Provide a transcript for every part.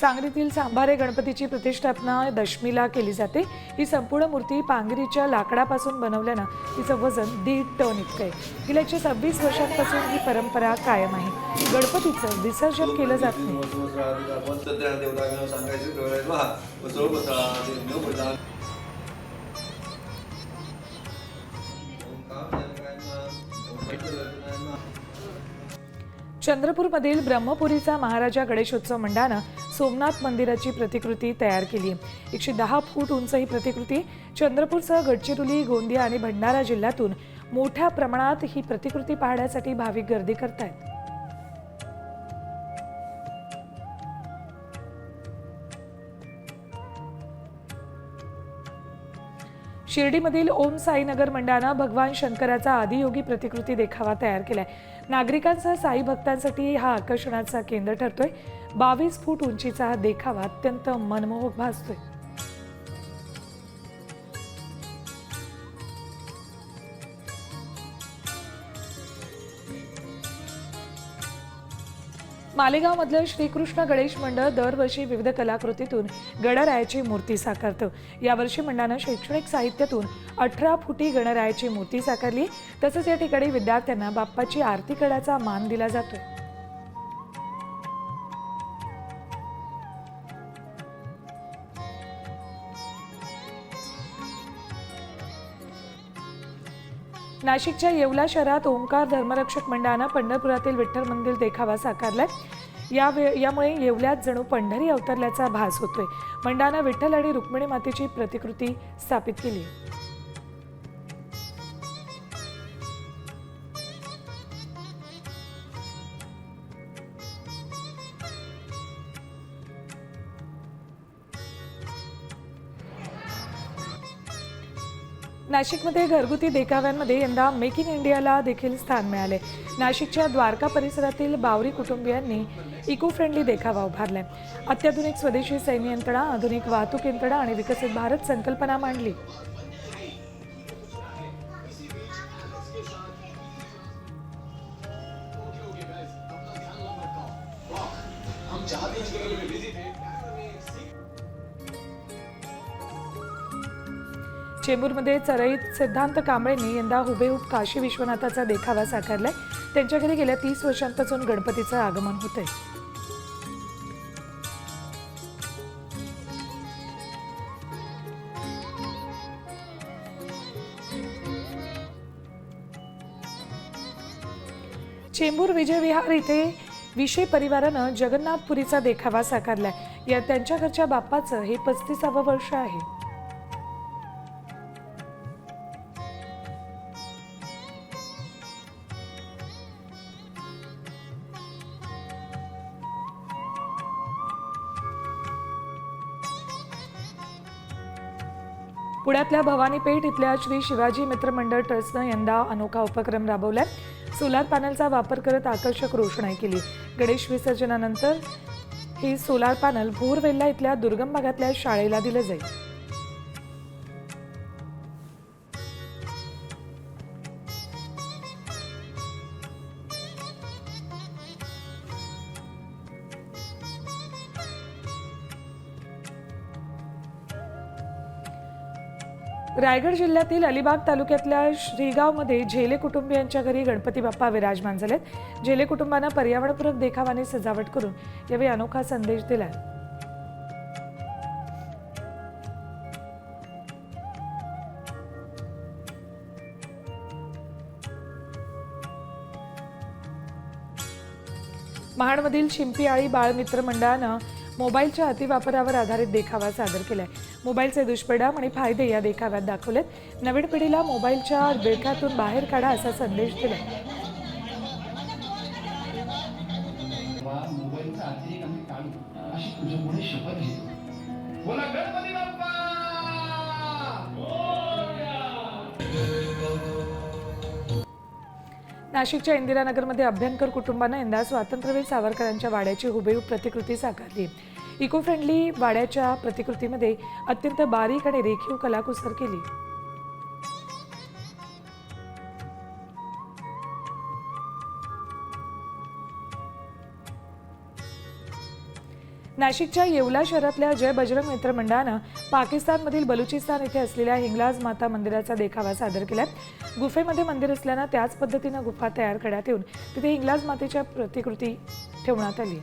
सांगलीतील सांभारे गणपतीची प्रतिष्ठापना दशमीला केली जाते. ही संपूर्ण मूर्ती पांगरीच्या लाकडापासून बनवल्यानं तिचं वजन दीड टन इतकं आहे. गेल्या एकशे सव्वीस वर्षांपासून ही परंपरा कायम आहे. गणपतीचं विसर्जन केलं जात नाही. चंद्रपूरमधील ब्रह्मपुरीचा महाराजा गणेशोत्सव मंडळानं सोमनाथ मंदिराची प्रतिकृती तयार केली. एकशे दहा फूट उंच ही प्रतिकृती चंद्रपूरसह गडचिरोली गोंदिया आणि भंडारा जिल्ह्यातून मोठ्या प्रमाणात ही प्रतिकृती पाहण्यासाठी भाविक गर्दी करतायत. शिर्डीमधील ओम साईनगर मंडळानं भगवान शंकराचा आदियोगी प्रतिकृती देखावा तयार केलाय. नागरिकांसह साई भक्तांसाठी हा आकर्षणाचा केंद्र ठरतोय. बावीस फूट उंचीचा हा देखावा अत्यंत मनमोहक भासतोय. मालेगावमधलं श्रीकृष्ण गणेश मंडळ दरवर्षी विविध कलाकृतीतून गणरायाची मूर्ती साकारतं. यावर्षी मंडळानं शैक्षणिक साहित्यातून अठरा फुटी गणरायाची मूर्ती साकारली. तसंच या ठिकाणी विद्यार्थ्यांना बाप्पाची आरती करण्याचा मान दिला जातोय नाशिकच्या येवला शहरात ओंकार धर्मरक्षक मंडळानं पंढरपुरातील विठ्ठल मंदिर देखावा साकारलाय. या वे यामुळे येवल्यात जणू पंढरी अवतरल्याचा भास होतोय. मंडळानं विठ्ठल आणि रुक्मिणी मातेची प्रतिकृती स्थापित केली. नाशिकमध्ये घरगुती देखाव्यांमध्ये यंदा मेक इन इंडियाला देखील स्थान मिळाले. नाशिकच्या द्वारका परिसरातील बावरी कुटुंबियांनी इको फ्रेंडली देखावा उभारलाय. अत्याधुनिक स्वदेशी सैन्य यंत्रणा आधुनिक वाहतूक यंत्रणा आणि विकसित भारत संकल्पना मांडली. चेंबूरमध्ये चरईत सिद्धांत कांबळेंनी यंदा हुबेहूब काशी विश्वनाथाचा देखावा साकारलाय. त्यांच्या घरी गेल्या तीस वर्षांपासून गणपतीचं आगमन होतंय. चेंबूर विजय विहार इथे विषय परिवारानं जगन्नाथपुरीचा देखावा साकारलाय. या त्यांच्या घरच्या बाप्पाचं हे पस्तीसावं वर्ष आहे. पुण्यातल्या भवानी पेठ इथल्या श्री शिवाजी मित्र मंडळ ट्रस्टनं यंदा अनोखा उपक्रम राबवलाय. सोलार पॅनलचा वापर करत आकर्षक रोषणाई केली. गणेश विसर्जनानंतर हे सोलार पॅनल भोरवेल्ला इथल्या दुर्गम भागातल्या शाळेला दिलं जाईल. रायगड जिल्ह्यातील अलिबाग तालुक्यातल्या श्रीगावमध्ये झेले कुटुंबियांच्या घरी गणपती बाप्पा विराजमान झालेत. झेले कुटुंबानं पर्यावरणपूरक देखावाने सजावट करून यावेळी अनोखा संदेश दिलाय. महाडमधील शिंपीआळी बाळमित्र मंडळानं मोबाईलच्या अतिवापरावर आधारित देखावा सादर केलाय. मोबाईलचे दुष्परिणाम आणि फायदे या देखाव्यात दाखवलेत. नवीन पिढीला मोबाईलच्या विळख्यातून बाहेर काढा असा संदेश बाप्पा! नाशिकच्या इंदिरानगरमध्ये अभ्यंकर कुटुंबानं यंदा स्वातंत्र्यवीर सावरकरांच्या वाड्याची हुबेहूब प्रतिकृती साकारली. इको फ्रेंडली वाड्याच्या प्रतिकृतीमध्ये अत्यंत बारीक आणि रेखीव कलाकुसर केली. नाशिकच्या येवला शहरातल्या जय बजरंग मित्र मंडळानं पाकिस्तानमधील बलुचिस्तान इथे असलेल्या हिंगलाज माता मंदिराचा देखावा सादर केला गुफेमध्ये मंदिर असल्यानं त्याच पद्धतीनं गुफा तयार करण्यात येऊन तिथे हिंगलाज मातेच्या प्रतिकृती ठेवण्यात आली.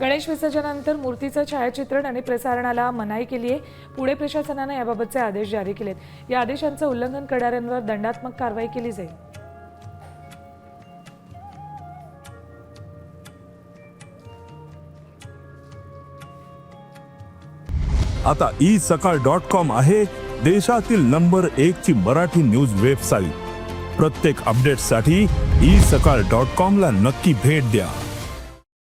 गणेश विसर्जनानंतर मूर्तीचं छायाचित्रण आणि प्रसारणाला मनाई केली आहे. पुणे प्रशासनानं याबाबतचे आदेश जारी केलेत. या आदेशांचं उल्लंघन करणाऱ्यांवर दंडात्मक कारवाई केली जाईल. आता ई सकाळ डॉट कॉम आहे देशातील नंबर एक ची मराठी न्यूज वेबसाईट. प्रत्येक अपडेटसाठी ई सकाळ डॉट कॉम ला नक्की भेट द्या.